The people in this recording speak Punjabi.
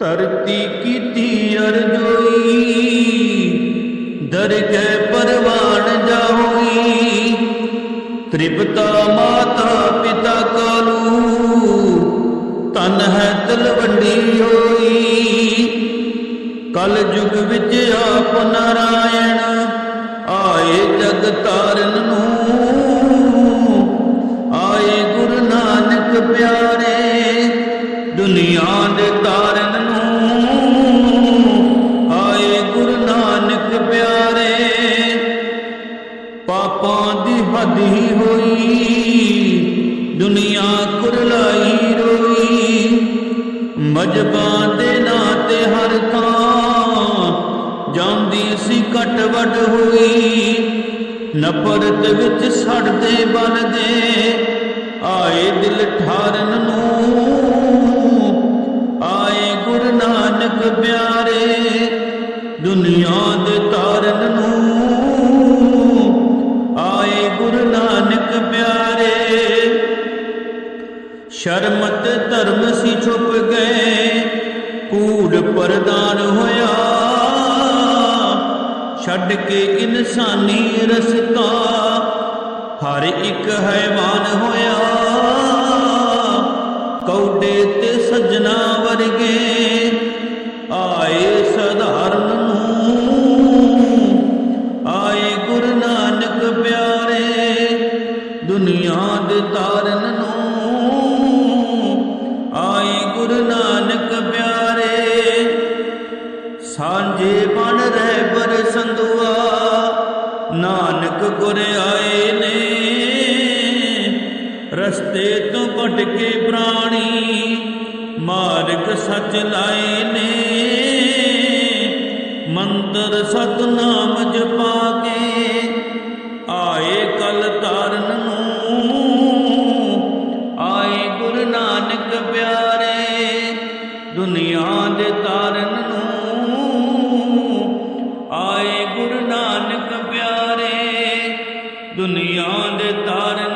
ਧਰਤੀ ਕੀਤੀ ਅਰਜੋਈ, ਦਰਗਹਿ ਪਰਵਾਨ ਜਾਹੋਈ। ਤ੍ਰਿਪਤਾ ਮਾਤਾ ਪਿਤਾ ਕਾਲੂ ਤਨ ਹੈ ਤਲਵੰਡੀ ਹੋਈ। ਕਲ ਯੁਗ ਵਿੱਚ ਆਪ ਨਾਰਾਇਣ, ਆਏ ਜਗ ਤਾਰਨ ਨੂੰ। ਆਏ ਗੁਰੂ ਨਾਨਕ ਪਿਆਰੇ, ਦੁਨੀਆ ਦੇ ਤਾਰਨ ਪਾਪਾਂ ਹੋਈ, ਦੁਨੀਆ ਕੁਰਲਾਈ ਰੋਈ। ਮਜਬਾਂ ਦੇ ਨਾਂ ਤੇ ਹਰ ਥਾਂ ਜਾਂਦੀ ਸੀ ਕਟ ਹੋਈ। ਨਫ਼ਰਤ ਵਿੱਚ ਸੜਦੇ ਬਲਦੇ ਆਏ ਦਿਲ ਠਾਰਨ ਨੂੰ। ਆਏ ਗੁਰੂ ਨਾਨਕ ਪਿਆਰੇ, ਦੁਨੀਆ ਦੇ ਸ਼ਰਮਤ ਧਰਮ ਸੀ ਛੁਪ ਗਏ, ਕੂੜ ਪਰਦਾਨ ਹੋਇਆ। ਛੱਡ ਕੇ ਇਨਸਾਨੀ ਰਸਤਾ, ਹਰ ਇੱਕ ਹੈਵਾਨ ਹੋਇਆ। ਕੌਡੇ ਤੇ ਸੱਜਣਾ ਵਰਗੇ ਆਏ ਸਧਾਰਨ ਨੂੰ। ਆਏ ਗੁਰੂ ਨਾਨਕ ਪਿਆਰੇ ਦੁਨੀਆ ਦੇ ਤਾਰਨ ਨੂੰ। ਸਾਂਝੇ ਬਨ ਰਹਿ ਬਰ ਸੰਦੂਆ ਨਾਨਕ ਗੁਰ ਆਏ ਨੇ। ਰਸਤੇ ਤੋਂ ਕੇ ਪ੍ਰਾਣੀ ਮਾਰਗ ਸੱਚ ਲਾਏ ਨੇ। ਮੰਤਰ ਸਤਨਾਮ ਜਪਾ ਕੇ ਆਏ ਕਲ ਤਾਰਨ ਨੂੰ। ਆਏ ਗੁਰੂ ਨਾਨਕ ਪਿਆਰੇ ਦੁਨੀਆ ਦੇ ਤਾਰਨ ਨੂੰ। ਦੁਨੀਆਂ ਦੇ ਤਾਰ